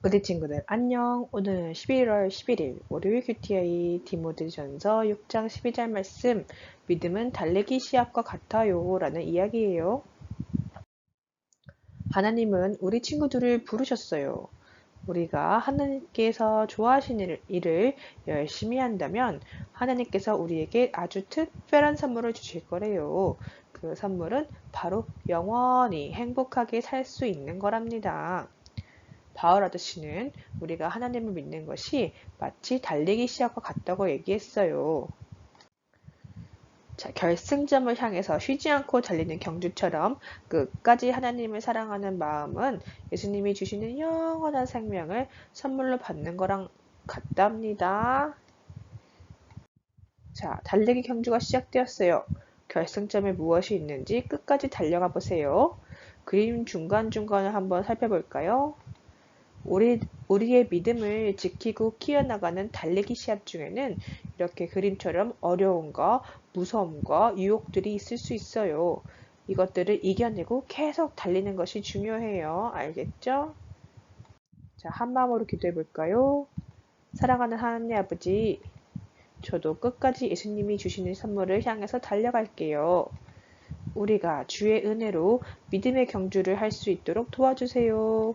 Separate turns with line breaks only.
우리 친구들 안녕. 오늘은 11월 11일 월요일 QTI 디모데전서 6장 12절 말씀 믿음은 달래기 시합과 같아요 라는 이야기예요. 하나님은 우리 친구들을 부르셨어요. 우리가 하나님께서 좋아하시는 일을 열심히 한다면 하나님께서 우리에게 아주 특별한 선물을 주실 거래요. 그 선물은 바로 영원히 행복하게 살 수 있는 거랍니다. 바울 아저씨는 우리가 하나님을 믿는 것이 마치 달리기 시합과 같다고 얘기했어요. 자, 결승점을 향해서 쉬지 않고 달리는 경주처럼 끝까지 하나님을 사랑하는 마음은 예수님이 주시는 영원한 생명을 선물로 받는 거랑 같답니다. 자, 달리기 경주가 시작되었어요. 결승점에 무엇이 있는지 끝까지 달려가 보세요. 그림 중간중간을 한번 살펴볼까요? 우리, 우리의 믿음을 지키고 키워나가는 달리기 시합 중에는 이렇게 그림처럼 어려움과 무서움과 유혹들이 있을 수 있어요. 이것들을 이겨내고 계속 달리는 것이 중요해요. 알겠죠? 자, 한 마음으로 기도해 볼까요? 사랑하는 하나님 아버지, 저도 끝까지 예수님이 주시는 선물을 향해서 달려갈게요. 우리가 주의 은혜로 믿음의 경주를 할 수 있도록 도와주세요.